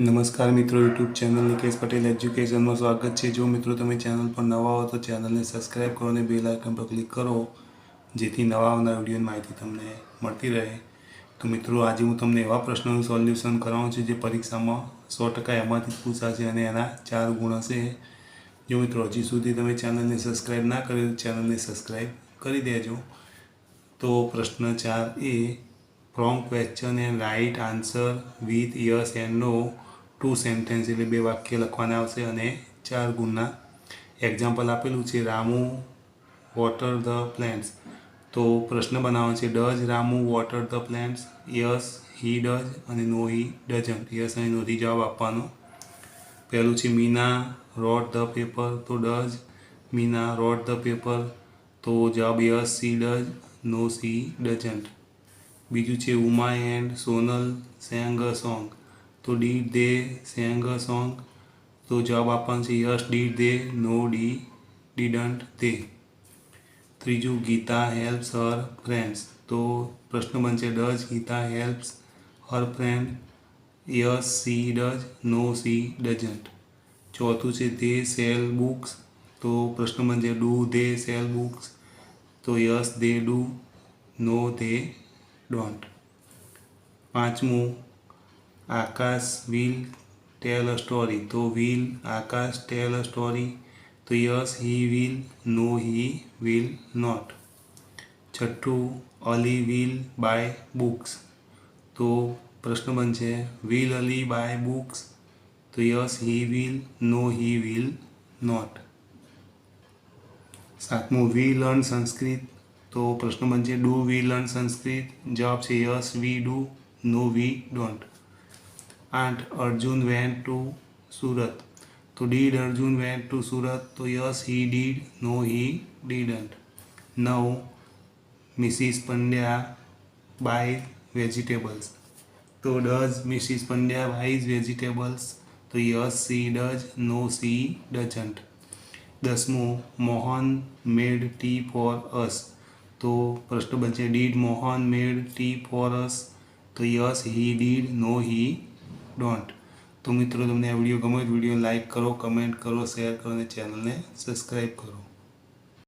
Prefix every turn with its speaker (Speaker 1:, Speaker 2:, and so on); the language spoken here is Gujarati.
Speaker 1: નમસ્કાર મિત્રો, યુટ્યુબ ચેનલ નિકેશ પટેલ એજ્યુકેશનમાં સ્વાગત છે. જો મિત્રો તમે ચેનલ પર નવા હો તો ચેનલને સબસ્ક્રાઈબ કરો અને બેલ આઇકન પર ક્લિક કરો, જેથી નવા આવનાર વિડીયોની માહિતી તમને મળતી રહે. તો મિત્રો, આજે હું તમને એવા પ્રશ્નોનું સોલ્યુશન કરાવું છું જે પરીક્ષામાં સો ટકા એમાંથી પૂછાશે અને એના ચાર ગુણ હશે. જો મિત્રો, હજી સુધી તમે ચેનલને સબસ્ક્રાઈબ ના કરી ચેનલને સબસ્ક્રાઈબ કરી દેજો. તો પ્રશ્ન ચાર એ from question and right answer with yes and no two sentence એટલે બે વાક્ય લખવાના આવશે અને ચાર ગુણના એક્ઝામ્પલ આપેલું છે, રામુ વોટર ધ પ્લેન્ટ્સ તો પ્રશ્ન બનાવવાનો છે does Ramu water the plants yes he does અને નો હી ડઝન્ટ યસ અને નોથી જવાબ આપવાનો. પહેલું છે, મીના રોટ ધ પેપર તો does Meena wrote the paper તો જવાબ yes she does no she doesn't બીજું છે, Uma and Sonal sang a song તો did they sang a song તો જવાબ આપવાનો છે yes did they no D didn't they ત્રીજું ગીતા હેલ્પ્સ હર ફ્રેન્ડ્સ તો પ્રશ્ન બનશે does Geeta helps her friend yes she does no she doesn't ચોથું છે દે સેલ બુક્સ તો પ્રશ્ન બનશે ડુ દે સેલ બુક્સ તો yes they do no they don't પાંચમું Akash will tell a story તો will Akash tell a story તો yes he will no he will not છઠ્ઠું, અલી વિલ બાય બુક્સ તો પ્રશ્ન બનશે વિલ અલી બાય બુક્સ તો yes he will no he will not સાતમું વી લર્ન સંસ્કૃત. તો પ્રશ્ન બનશે ડુ વી લર્ન સંસ્કૃત? જવાબ છે yes we do no we don't આઠ અર્જુન went ટુ સુરત તો did Arjun went to Surat, તો yes he did, no he didn't. નવ મિસિસ પંડ્યા બાય વેજીટેબલ્સ તો does Mrs Pandya buys vegetables, તો yes she does, no she doesn't. દસમું, Mohan made tea for us તો પ્રશ્ન બનશે, did Mohan made tea for us તો yes he did, no he don't તો મિત્રો, તમને આ વીડિયો ગમે તો વીડિયો લાઇક કરો કમેન્ટ કરો શેર કરો અને ચેનલને સબસ્ક્રાઈબ કરો.